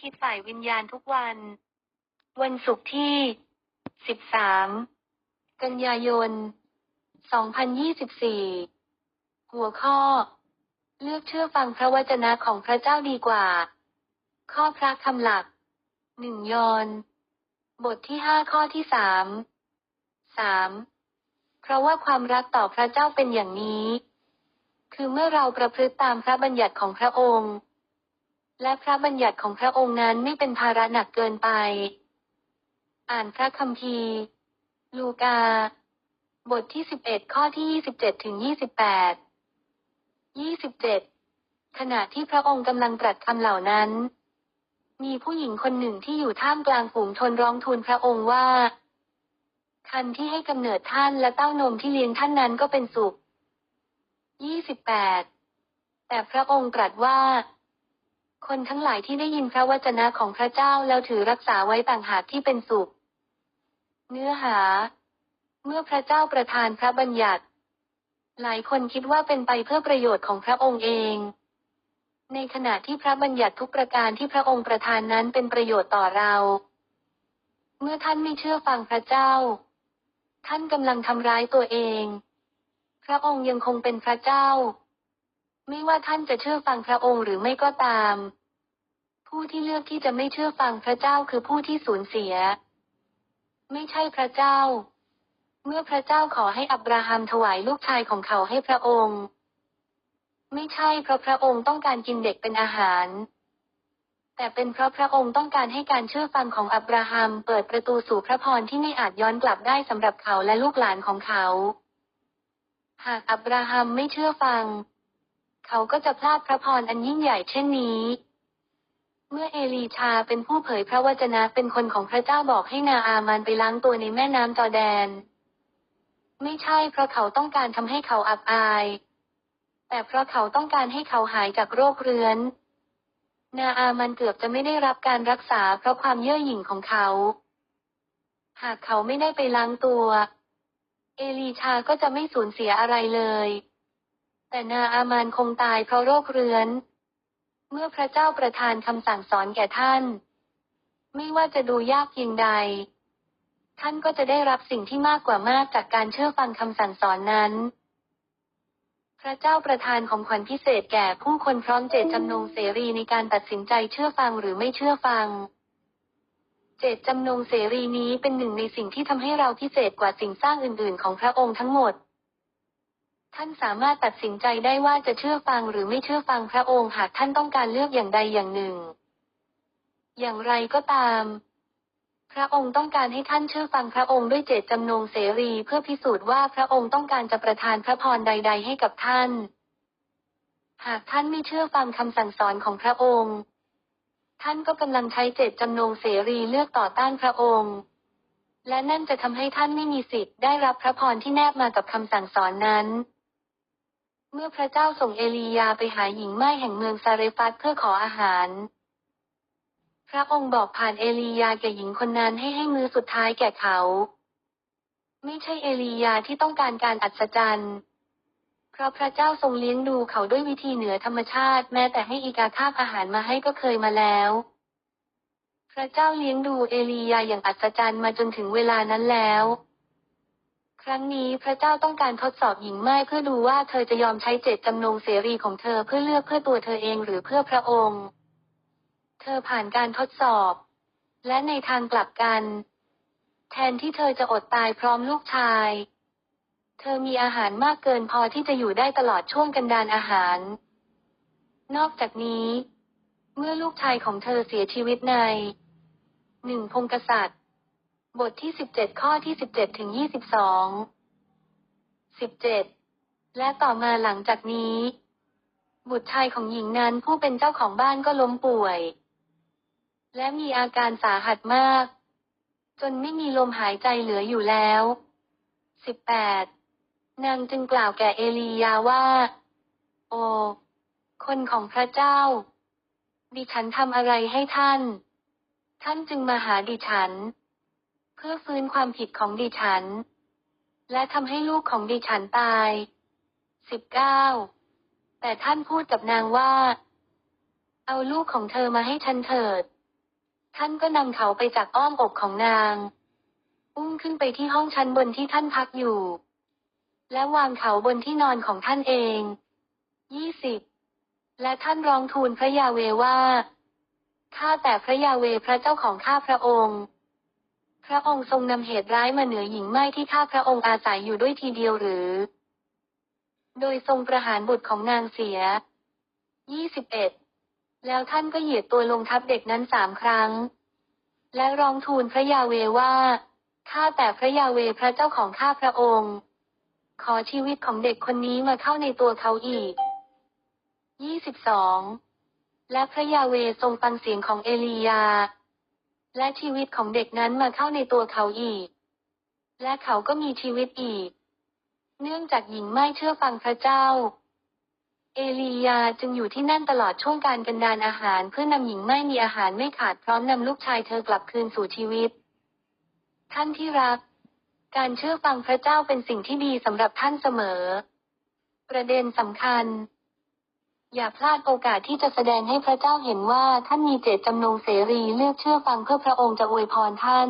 คิดฝ่ายวิญญาณทุกวัน วันศุกร์ที่ 13 กันยายน 2024 หัวข้อ เลือกเชื่อฟังพระวจนะของพระเจ้าดีกว่า ข้อพระคำหลักหนึ่งยอน บทที่ห้าข้อที่สามสามเพราะว่าความรักต่อพระเจ้าเป็นอย่างนี้ คือเมื่อเราประพฤติตามพระบัญญัติของพระองค์ และพระบัญญัติของพระองค์นั้นไม่เป็นภาระหนักเกินไป อ่านพระคัมภีร์ ลูกา บทที่สิบเอ็ดข้อที่ยี่สิบเจ็ดถึงยี่สิบแปดยี่สิบเจ็ดขณะที่พระองค์กำลังตรัสคำเหล่านั้น มีผู้หญิงคนหนึ่งที่อยู่ท่ามกลางฝูงชนร้องทูลพระองค์ว่า คันที่ให้กำเนิดท่านและเต้านมที่เลี้ยงท่านนั้นก็เป็นสุขยี่สิบแปดแต่พระองค์ตรัสว่า คนทั้งหลายที่ได้ยินพระวจนะของพระเจ้าแล้วถือรักษาไว้ต่างหากที่เป็นสุข เนื้อหา เมื่อพระเจ้าประทานพระบัญญัติ หลายคนคิดว่าเป็นไปเพื่อประโยชน์ของพระองค์เอง ในขณะที่พระบัญญัติทุกประการที่พระองค์ประทานนั้นเป็นประโยชน์ต่อเรา เมื่อท่านไม่เชื่อฟังพระเจ้า ท่านกำลังทำร้ายตัวเอง พระองค์ยังคงเป็นพระเจ้าไม่ว่าท่านจะเชื่อฟังพระองค์หรือไม่ก็ตาม ผู้ที่เลือกที่จะไม่เชื่อฟังพระเจ้าคือผู้ที่สูญเสีย ไม่ใช่พระเจ้า เมื่อพระเจ้าขอให้อับราฮัมถวายลูกชายของเขาให้พระองค์ ไม่ใช่เพราะพระองค์ต้องการกินเด็กเป็นอาหาร แต่เป็นเพราะพระองค์ต้องการให้การเชื่อฟังของอับราฮัมเปิดประตูสู่พระพรที่ไม่อาจย้อนกลับได้สำหรับเขาและลูกหลานของเขา หากอับราฮัมไม่เชื่อฟัง เขาก็จะพลาดพระพรอันยิ่งใหญ่เช่นนี้ เมื่อเอลีชาเป็นผู้เผยพระวจนะเป็นคนของพระเจ้าบอกให้นาอามันไปล้างตัวในแม่น้ำจอแดน ไม่ใช่เพราะเขาต้องการทำให้เขาอับอาย แต่เพราะเขาต้องการให้เขาหายจากโรคเรื้อน นาอามันเกือบจะไม่ได้รับการรักษาเพราะความเย่อหยิ่งของเขา หากเขาไม่ได้ไปล้างตัว เอลีชาก็จะไม่สูญเสียอะไรเลย แต่นาอามันคงตายเพราะโรคเรื้อน เมื่อพระเจ้าประทานคำสั่งสอนแก่ท่าน ไม่ว่าจะดูยากเพียงใด ท่านก็จะได้รับสิ่งที่มากกว่ามากจากการเชื่อฟังคำสั่งสอนนั้น พระเจ้าประทานของขวัญพิเศษแก่ผู้คนพร้อมเจตจำนงเสรีในการตัดสินใจเชื่อฟังหรือไม่เชื่อฟัง เจตจำนงเสรีนี้เป็นหนึ่งในสิ่งที่ทำให้เราพิเศษกว่าสิ่งสร้างอื่น ๆ ของพระองค์ทั้งหมด ท่านสามารถตัดสินใจได้ว่าจะเชื่อฟังหรือไม่เชื่อฟังพระองค์หากท่านต้องการเลือกอย่างใดอย่างหนึ่ง อย่างไรก็ตาม พระองค์ต้องการให้ท่านเชื่อฟังพระองค์ด้วยเจตจำนงเสรีเพื่อพิสูจน์ว่าพระองค์ต้องการจะประทานพระพรใด ๆ ให้กับท่าน หากท่านไม่เชื่อฟังคำสั่งสอนของพระองค์ท่านก็กำลังใช้เจตจำนงเสรีเลือกต่อต้านพระองค์ และนั่นจะทำให้ท่านไม่มีสิทธิ์ได้รับพระพรที่แนบมากับคำสั่งสอนนั้น เมื่อพระเจ้าส่งเอลียาไปหาหญิงไม้แห่งเมืองซาเรฟัตเพื่อขออาหาร พระองค์บอกผ่านเอลียาแก่หญิงคนนั้นให้ให้มือสุดท้ายแก่เขา ไม่ใช่เอลียาที่ต้องการการอัศจรรย์ เพราะพระเจ้าทรงเลี้ยงดูเขาด้วยวิธีเหนือธรรมชาติ แม้แต่ให้อีกาคาบอาหารมาให้ก็เคยมาแล้ว พระเจ้าเลี้ยงดูเอลียาอย่างอัศจรรย์มาจนถึงเวลานั้นแล้ว ครั้งนี้พระเจ้าต้องการทดสอบหญิงไม้เพื่อดูว่าเธอจะยอมใช้เจตจำนงเสรีของเธอเพื่อเลือกเพื่อตัวเธอเองหรือเพื่อพระองค์ เธอผ่านการทดสอบ และในทางกลับกัน แทนที่เธอจะอดตายพร้อมลูกชาย เธอมีอาหารมากเกินพอที่จะอยู่ได้ตลอดช่วงกันดานอาหาร นอกจากนี้ เมื่อลูกชายของเธอเสียชีวิตในหนึ่งพงกษัตริย์ บทที่สิบเจ็ดข้อที่สิบเจ็ดถึงยี่สิบสองสิบเจ็ดและต่อมาหลังจากนี้ บุตรชายของหญิงนั้นผู้เป็นเจ้าของบ้านก็ล้มป่วย และมีอาการสาหัสมาก จนไม่มีลมหายใจเหลืออยู่แล้วสิบแปดนางจึงกล่าวแก่เอลียาว่า โอ คนของพระเจ้า ดิฉันทำอะไรให้ท่าน ท่านจึงมาหาดิฉัน พื่อฟื้นความผิดของดิฉัน และทำให้ลูกของดิฉันตายสิบเก้าแต่ท่านพูดกับนางว่า เอาลูกของเธอมาให้ฉันเถิด ท่านก็นำเขาไปจากอ้อมอกของนาง อุ้มขึ้นไปที่ห้องชั้นบนที่ท่านพักอยู่ และวางเขาบนที่นอนของท่านเองยี่สิบและท่านร้องทูลพระยาเวว่า ข้าแต่พระยาเวพระเจ้าของข้าพระองค์ พระองค์ทรงนำเหตุร้ายมาเหนือหญิงไม้ที่ข้าพระองค์อาศัยอยู่ด้วยทีเดียวหรือ โดยทรงประหารบุตรของนางเสียยี่สิบเอ็ดแล้วท่านก็เหยียดตัวลงทับเด็กนั้นสามครั้ง และร้องทูลพระยาเวว่า ข้าแต่พระยาเวพระเจ้าของข้าพระองค์ ขอชีวิตของเด็กคนนี้มาเข้าในตัวเขาอีกยี่สิบสองและพระยาเวทรงฟังเสียงของเอลียา และชีวิตของเด็กนั้นมาเข้าในตัวเขาอีก และเขาก็มีชีวิตอีก เนื่องจากหญิงไม่เชื่อฟังพระเจ้า เอลียาจึงอยู่ที่นั่นตลอดช่วงการกันดานอาหารเพื่อนำหญิงไม่มีอาหารไม่ขาดพร้อมนำลูกชายเธอกลับคืนสู่ชีวิต ท่านที่รัก การเชื่อฟังพระเจ้าเป็นสิ่งที่ดีสำหรับท่านเสมอ ประเด็นสำคัญ อย่าพลาดโอกาสที่จะแสดงให้พระเจ้าเห็นว่าท่านมีเจตจำนงเสรีเลือกเชื่อฟังเพื่อพระองค์จะอวยพรท่าน